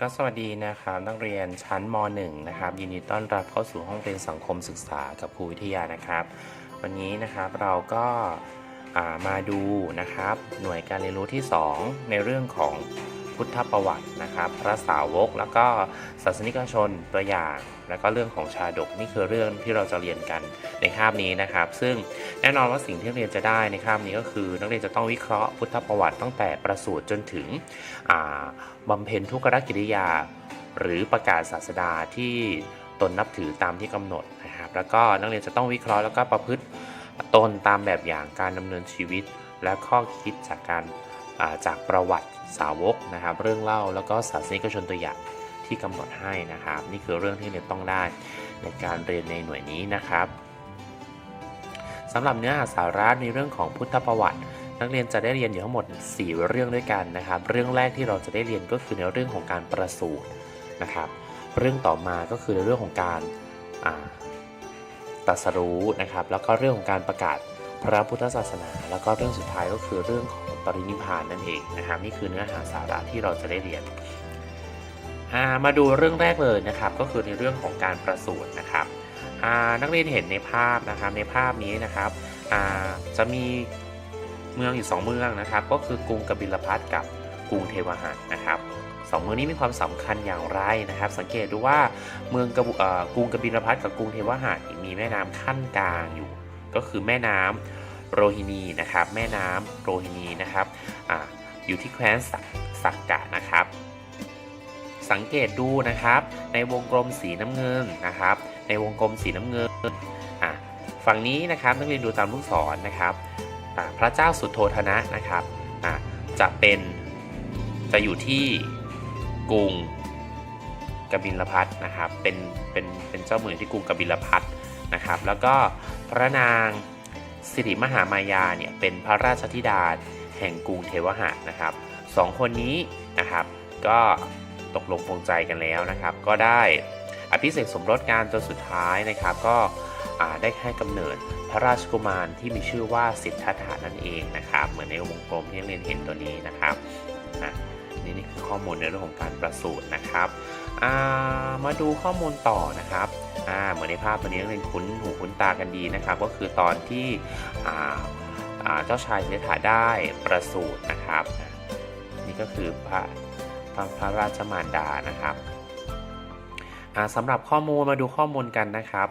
ก็สวัสดีนะครับนักเรียนชั้นม .1 นะครับยินดีต้อนรับเข้าสู่ห้องเรียนสังคมศึกษากับครูวิทยานะครับ วันนี้นะครับเราก็มาดูนะครับ หน่วยการเรียนรู้ที่ 2 ในเรื่องของ พุทธประวัตินะครับ พระสาวกแล้วก็ศาสนิกชนตัวอย่าง แล้วก็เรื่องของชาดกนี่คือเรื่องที่เราจะเรียนกันในคาบนี้นะครับ ซึ่งแน่นอนว่าสิ่งที่เรียนจะได้ในคาบนี้ก็คือ นักเรียนจะต้องวิเคราะห์พุทธประวัติตั้งแต่ประสูติจนถึงอ่าบำเพ็ญทุกขกิริยา หรือประกาศศาสดาที่ตนนับถือตามที่กำหนดนะครับ แล้วก็นักเรียนจะต้องวิเคราะห์แล้วก็ประพฤติตนตามแบบอย่างการดำเนินชีวิตและข้อคิดจากการ จากประวัติสาวกนะครับ เรื่องเล่าแล้วก็ศาสนิกชนตัวอย่างที่กำหนดให้นะครับ นี่คือเรื่องที่เรียนต้องได้ในการเรียนในหน่วยนี้นะครับสำหรับเนื้อหาสาระในเรื่องของพุทธประวัติ นักเรียนจะได้เรียนอยู่ทั้งหมด 4 เรื่องด้วยกันนะครับ เรื่องแรกที่เราจะได้เรียนก็คือในเรื่องของการประสูตินะครับ เรื่องต่อมาก็คือในเรื่องของการตรัสรู้นะครับ แล้วก็เรื่องของการประกาศ พระพุทธศาสนา แล้วก็เรื่องสุดท้ายก็คือเรื่องของปรินิพานนั่นเองนะครับนี่คือเนื้อหาสาระที่เราจะได้เรียนามาดูเรื่องแรกเลยนะครับ ก็คือในเรื่องของการประสูตินะครับนักเรียนเห็นในภาพนะครับในภาพนี้นะครับจะมีเมืองอยู่ 2 เมืองนะครับ ก็คือกรุงกบิลพัทกับกรุงเทวหัสนะครับสองเมืองนี้มีความสำคัญอย่างไรนะครับ สังเกตดูว่าเมืองกรุงกบิลพัทกับกรุงเทวหัสมีแม่น้ำขั้นกลางอยู่ ก็คือแม่น้ำโรฮินีนะครับ แม่น้ำโรฮินีนะครับออยู่ที่แคว้นสักสักกะนะครับ สังเกตดูนะครับ ในวงกลมสีน้ำเงินนะครับ ในวงกลมสีน้ำเงินฝั่งนี้นะครับนักเรียนดูตามลูกศรนะครับพระเจ้าสุโธธนะนะครับจะเป็นจะอยู่ที่กรุงกบิลพัทนะครับเป็นเป็นเป็นเจ้าเมืองที่กรุงกบิลพัท นะครับ แล้วก็พระนางสิริมหามายาเนี่ยเป็นพระราชธิดาแห่งกรุงเทวหะนะครับสองคนนี้นะครับก็ตกลงปรงใจกันแล้วนะครับ ก็ได้อภิเษกสมรสกันจนสุดท้ายนะครับ ก็ได้ให้กำเนิดพระราชกุมารที่มีชื่อว่าสิทธัตถานั่นเองนะครับ เหมือนในวงกลมที่เรียนเห็นตัวนี้นะครับนี่นี่คือข้อมูลในเรื่องของการประสูตินะครับ มาดูข้อมูลต่อนะครับเหมือนในภาพวันนี้นักเรียนคุ้นหูคุ้นตากันดีนะครับ ก็คือตอนที่เจ้าชายเสิทธัตถะได้ประสูตินะครับ นี่ก็คือพระพระพระราชมารดานะครับสำหรับข้อมูลมาดูข้อมูลกันนะครับ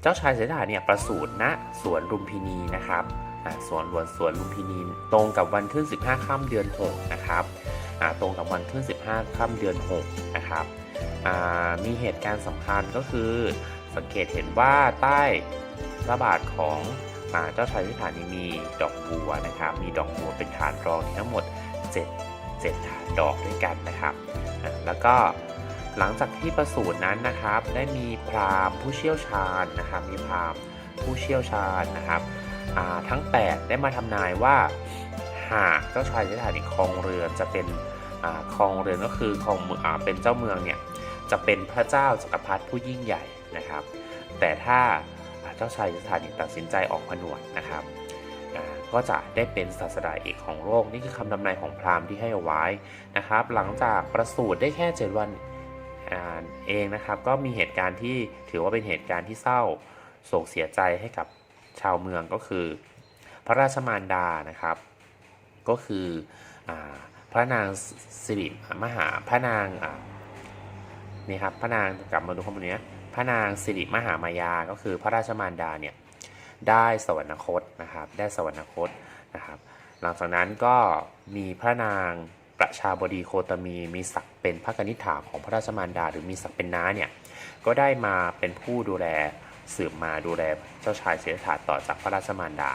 เจ้าชายเสด็จเนี่ยประสูติณสวนลุมพินีนะครับ สวนหลวงสวนลุมพินีตรงกับวันขึ้น 15ค่ำเดือน 6 นะครับตรงกับวันขึ้น 15ค่ำเดือน 6 นะครับมีเหตุการณ์สำคัญก็คือ สังเกตเห็นว่าใต้พระบาทของอ่าเจ้าชายสิทธัตถะนี่มีดอกบัวนะครับ มีดอกบัวเป็นฐานรองทั้งหมด 7 7ฐานดอกด้วยกันนะครับ แล้วก็หลังจากที่ประสูตินั้นนะครับ ได้มีพราหมณ์ผู้เชี่ยวชาญนะครับ มีพราหมณ์ผู้เชี่ยวชาญนะครับ ทั้ง 8 ได้มาทำนายว่า หากเจ้าชายสิทธัตถะครองเรือนจะเป็นครองเรือนก็คือครองเมือเป็นเจ้าเมืองเนี่ยจะเป็นพระเจ้าจักรพรรดิผู้ยิ่งใหญ่นะครับ แต่ถ้าเจ้าชายสิทธัตถะตัดสินใจออกผนวดนะครับก็จะได้เป็นศาสดาเอกของโลกนี่คือคำทำนายของพราหมณ์ที่ให้เอาไว้นะครับ หลังจากประสูติได้แค่7วันเองนะครับ ก็มีเหตุการณ์ที่ถือว่าเป็นเหตุการณ์ที่เศร้าโศกเสียใจให้กับ ชาวเมืองก็คือ พระราชมารดานะครับ ก็คืออพระนางสิริมหาพระนางนี่ครับพระนางกลับมาดูข้อมูลนี้พระนางสิริมหามายาก็คือพระราชมารดาเนี่ยได้สวรรคตนะครับ ได้สวรรคตนะครับ หลังจากนั้นก็มีพระนางประชาบดีโคตมีมีศักดิ์เป็นพระกนิษฐาของพระราชมารดา หรือมีศักดิ์เป็นน้าเนี่ยก็ได้มาเป็นผู้ดูแล สืบมาดูแลเจ้าชายเสด็จถาต่อจากพระราชมารดา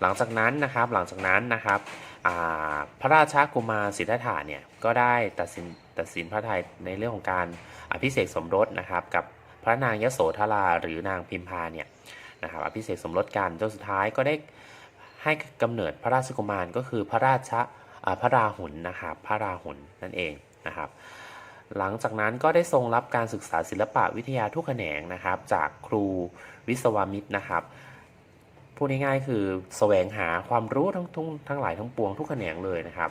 หลังจากนั้นนะครับหลังจากนั้นนะครับพระราชากุมารสิทธัตถะเนี่ยก็ได้ตัดสินตัดสินพระทัยในเรื่องของการอภิเษกสมรสนะครับกับพระนางยโสธราหรือนางพิมพาเนี่ยนะครับอภิเษกสมรสกันจนสุดท้ายก็ได้ให้กำเนิดพระราชกุมารก็คือพระราชาพระราหุลนะครับพระราหุลนั่นเองนะครับ หลังจากนั้นก็ได้ทรงรับการศึกษาศิลปะวิทยาทุกแขนงนะครับ จากครูวิศวามิตรนะครับพูดง่ายๆคือแสวงหาความรู้ทั้งทุกทั้งหลายทั้งปวงทุกแขนงเลยนะครับ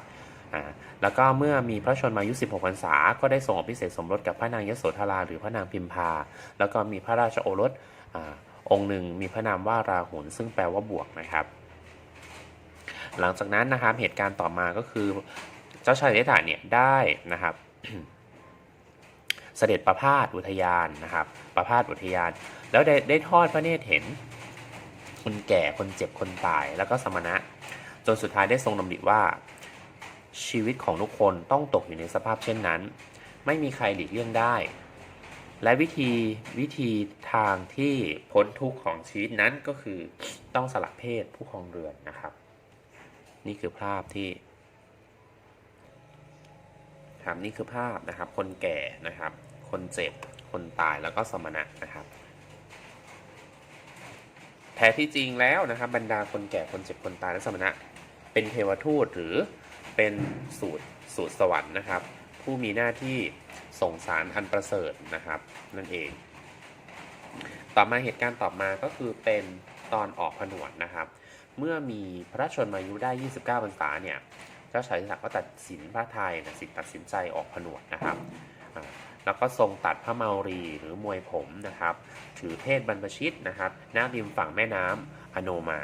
อ่าแล้วก็เมื่อมีพระชนมายุ 16พรรษา ก็ได้ทรงอภิเษกสมรสกับพระนางยโสธรา หรือพระนางพิมพา แล้วก็มีพระราชโอรสอาองค์หนึ่งมีพระนามว่าราหุลซึ่งแปลว่าบวกนะครับ หลังจากนั้นนะครับเหตุการณ์ต่อมาก็คือ เจ้าชายสิทธัตถะเนี่ยได้นะครับ เสด็จประพาสอุทยานนะครับ ประพาสอุทยาน แล้วได้ได้ทอดพระเนตรเห็น คนแก่คนเจ็บคนตายแล้วก็สมณะ จนสุดท้ายได้ทรงดำริว่า ชีวิตของทุกคนต้องตกอยู่ในสภาพเช่นนั้น ไม่มีใครหลีกเลี่ยงได้ และวิธีวิธีทางที่พ้นทุกข์ของชีวิตนั้นก็คือต้องสละเพศผู้ครองเรือนนะครับ นี่คือภาพที่ ครับนี่คือภาพนะครับ คนแก่นะครับ คนเจ็บ คนตายแล้วก็สมณะนะครับแท้ที่จริงแล้วนะครับ บรรดาคนแก่คนเจ็บคนตายและสมณะ เป็นเทวทูตหรือเป็นสูตรสูตรสวรรค์นะครับ ผู้มีหน้าที่ส่งสารอันประเสริฐนะครับ นั่นเอง ต่อมาเหตุการณ์ต่อมาก็คือเป็นตอนออกผนวดนะครับ เมื่อมีพระชนมายุได้ 29พรรษาเนี่ย จ้าชายสิทธัตถะก็ตัดสินพระไทยนะสิตัดสินใจออกผนวดนะครับแล้วก็ทรงตัดพระเมารีหรือมวยผมนะครับ ถือเพศบรรพชิตนะครับณริมฝั่งแม่น้ำอโนมา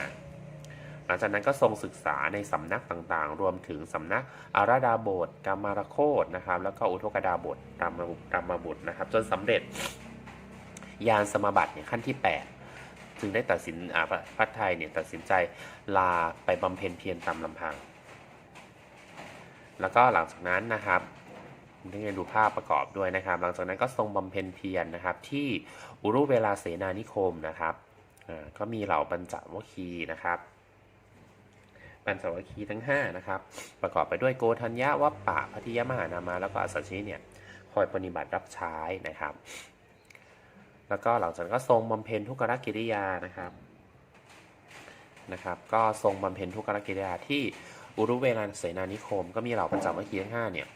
หลังจากนั้นก็ทรงศึกษาในสำนักต่างๆ รวมถึงสำนักอาราดาบทกามารโคตนะครับ แล้วก็อุทกดาบทรามรามบุตรนะครับ จนสำเร็จยานสมบัติเนี่ยขั้นที่ 8จึงได้ตัดสินพระไทยเนี่ยตัดสินใจลาไปบำเพ็ญเพียรตามลำพัง แล้วก็หลังจากนั้นนะครับนี่ดูภาพประกอบด้วยนะครับ หลังจากนั้นก็ทรงบำเพ็ญเพียรนะครับ ที่อุรุเวลาเสนานิคมนะครับก็มีเหล่าปัญจวัคคีนะครับปัญจวัคคีทั้ง5นะครับประกอบไปด้วยโกธัญญาวัปปะพัทยมหานามา แล้วก็อัสสชิเนี่ยคอยปฏิบัติรับใช้นะครับ แล้วก็หลังจากนั้นก็ทรงบำเพ็ญทุกขกิริยานะครับนะครับ ก็ทรงบำเพ็ญทุกขกิริยาที่ อุรุเวลาเสนานิคม ก็มีเหล่าปัญจวัคคีย์ทั้งห้าเนี่ย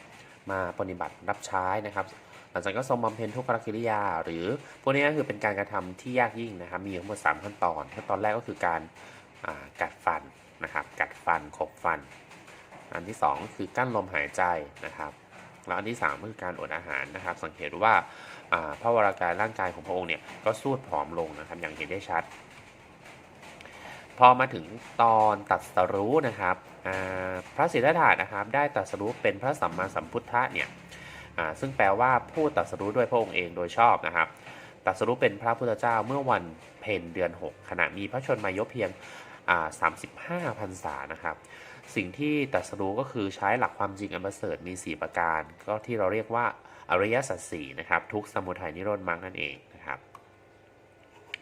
มาปฏิบัติรับใช้นะครับ หลังจากก็ทรงบำเพ็ญทุกขกิริยา หรือพวกนี้ก็คือเป็นการกระทำที่ยากยิ่งนะครับ มีทั้งหมด3ขั้นตอนขั้นตอนแรกก็คือการกัดฟันนะครับ กัดฟันขบฟัน อันที่2ก็คือกั้นลมหายใจนะครับ แล้วอันที่3ก็คือการอดอาหารนะครับ สังเกตว่าอ่าพระวรากายร่างกายของพระองค์เนี่ยก็สูดผอมลงนะครับ อย่างเห็นได้ชัด พอมาถึงตอนตรัสรู้นะครับพระสิทธัตถะนะครับได้ตรัสรู้เป็นพระสัมมาสัมพุทธะเนี่ยซึ่งแปลว่าผู้ตรัสรู้ด้วยพระองค์เองโดยชอบนะครับตรัสรู้เป็นพระพุทธเจ้าเมื่อวันเพ็ญเดือน 6 ขณะมีพระชนมายุเพียง 35พรรษานะครับ สิ่งที่ตรัสรู้ก็คือใช้หลักความจริงอันประเสริฐมี 4 ประการ ก็ที่เราเรียกว่าอริยสัจสี่นะครับ ทุกสมุทัยนิโรธมรรคนั่นเองนะครับ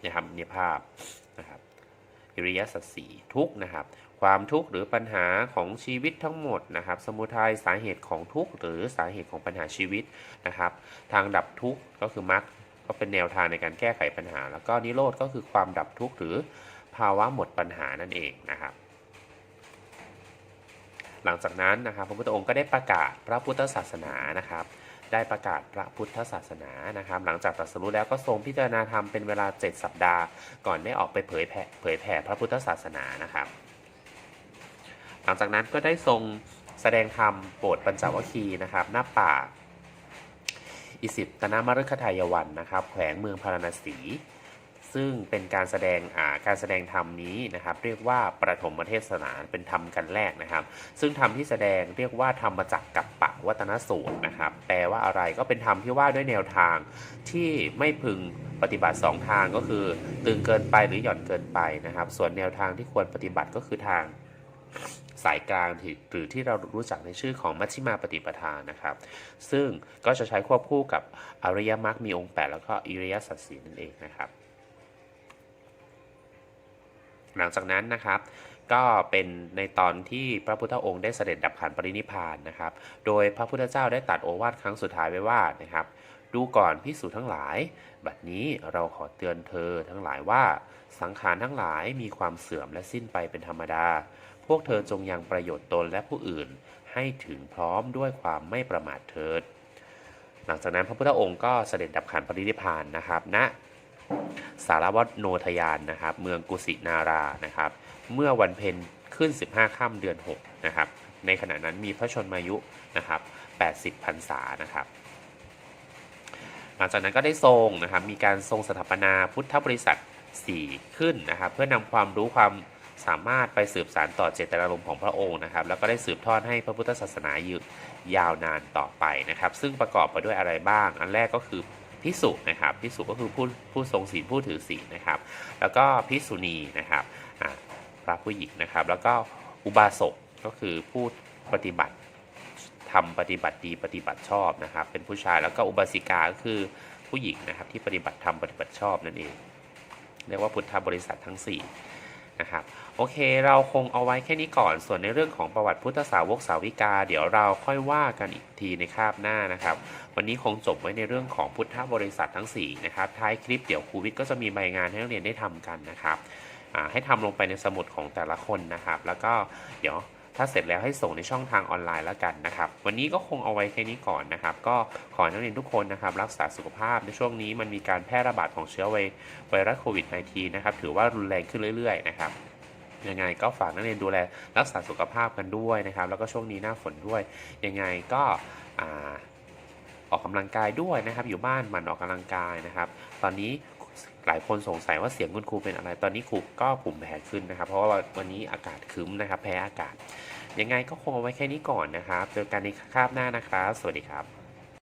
นะครับในภาพนะครับ อริยสัจสี่ทุกนะครับ ความทุกข์หรือปัญหาของชีวิตทั้งหมดนะครับ สมุทัยสาเหตุของทุกข์หรือสาเหตุของปัญหาชีวิตนะครับ ทางดับทุกข์ก็คือมรรคก็เป็นแนวทางในการแก้ไขปัญหา แล้วก็นิโรธก็คือความดับทุกข์หรือภาวะหมดปัญหานั่นเองนะครับหลังจากนั้นนะครับพระพุทธองค์ก็ได้ประกาศพระพุทธศาสนานะครับ ได้ประกาศพระพุทธศาสนานะครับ หลังจากตรัสรู้แล้วก็ทรงพิจารณาธรรมเป็นเวลา 7 สัปดาห์ ก่อนได้ออกไปเผยแผ่เผยแผ่พระพุทธศาสนานะครับ หลังจากนั้นก็ได้ทรงแสดงธรรมโปรดปัญจวัคคีนะครับหน้าป่าอิสิปตนามฤคทายวันนะครับ แขวงเมืองพาราณสี ซึ่งเป็นการแสดงการแสดงธรรมนี้นะครับเรียกว่าประถมเทศนาเป็นธรรมกันแรกนะครับ ซึ่งธรรมที่แสดงเรียกว่าธรรมจักกับปะวัตนสูตรนะครับแปลว่าอะไรก็เป็นธรรมที่ว่าด้วยแนวทางที่ไม่พึงปฏิบัติ 2 ทางก็คือตึงเกินไปหรือหย่อนเกินไปนะครับ ส่วนแนวทางที่ควรปฏิบัติก็คือทางสายกลางที่หรือที่เรารู้จักในชื่อของมัชฌิมาปฏิปทานะครับ ซึ่งก็จะใช้ควบคู่กับอริยมรรคมีองค์ 8 แล้วก็อริยสัจสีนั่นเองนะครับ หลังจากนั้นนะครับ ก็เป็นในตอนที่พระพุทธองค์ได้เสด็จดับขันปรินิพานนะครับ โดยพระพุทธเจ้าได้ตัดโอวาทครั้งสุดท้ายไว้ว่านะครับ ดูก่อนพิสูจทั้งหลาย บัดนี้เราขอเตือนเธอทั้งหลายว่าสังขารทั้งหลายมีความเสื่อมและสิ้นไปเป็นธรรมดา พวกเธอจงยังประโยชน์ตนและผู้อื่นให้ถึงพร้อมด้วยความไม่ประมาทเถิด หลังจากนั้นพระพุทธองค์ก็เสด็จดับขันปรินิพพานนะครับณ สารวัตรโนทยานนะครับ เมืองกุสินารานะครับ เมื่อวันเพ็ญขึ้น 15ค่ำเดือน 6 นะครับ ในขณะนั้นมีพระชนมายุนะครับ 80พรรษานะครับหลังจากนั้นก็ได้ทรงนะครับ มีการทรงสถาปนาพุทธบริษัท 4 ขึ้นนะครับ เพื่อนำความรู้ความสามารถไปสืบสารต่อเจตนารมณ์ของพระองค์นะครับ แล้วก็ได้สืบทอดให้พระพุทธศาสนายืดยาวนานต่อไปนะครับ ซึ่งประกอบไปด้วยอะไรบ้าง อันแรกก็คือ พิสุนะครับพิสุก็คือผู้ผู้ทรงศีลผู้ถือศีลนะครับ แล้วก็พิสุณีนะครับพระผู้หญิงนะครับ แล้วก็อุบาสกก็คือผู้ปฏิบัติทำปฏิบัติดีปฏิบัติชอบนะครับ เป็นผู้ชายแล้วก็อุบาสิกาก็คือผู้หญิงนะครับที่ปฏิบัติธรรมปฏิบัติชอบนั่นเองเรียกว่าพุทธบริษัททั้ง 4 นะครับโอเคเราคงเอาไว้แค่นี้ก่อนส่วนในเรื่องของประวัติพุทธสาวกสาวิกา เดี๋ยวเราค่อยว่ากันอีกทีในคาบหน้านะครับ วันนี้คงจบไว้ในเรื่องของพุทธบริษัททั้ง4นะครับท้ายคลิปเดี๋ยวครูวิทย์ก็จะมีใบงานให้นักเรียนได้ทำกันนะครับให้ทำลงไปในสมุดของแต่ละคนนะครับ แล้วก็เดี๋ยว ถ้าเสร็จแล้วให้ส่งในช่องทางออนไลน์แล้วกันนะครับ วันนี้ก็คงเอาไว้แค่นี้ก่อนนะครับ ก็ขอให้นักเรียนทุกคนนะครับ รักษาสุขภาพในช่วงนี้มันมีการแพร่ระบาดของเชื้อไวรัสโควิด -19 นะครับ ถือว่ารุนแรงขึ้นเรื่อยๆนะครับยังไงก็ฝากนักเรียนดูแลรักษาสุขภาพกันด้วยนะครับ แล้วก็ช่วงนี้หน้าฝนด้วย ยังไงก็อ่าออกกำลังกายด้วยนะครับ อยู่บ้านหมันออกกำลังกายนะครับ ตอนนี้ หลายคนสงสัยว่าเสียงคุณครูเป็นอะไร ตอนนี้ครูก็ผุ่มแพ้ขึ้นนะครับ เพราะว่าวันนี้อากาศครึ้มนะครับ แพ้อากาศ ยังไงก็คงเอาไว้แค่นี้ก่อนนะครับ เจอกันในคาบหน้านะครับ สวัสดีครับ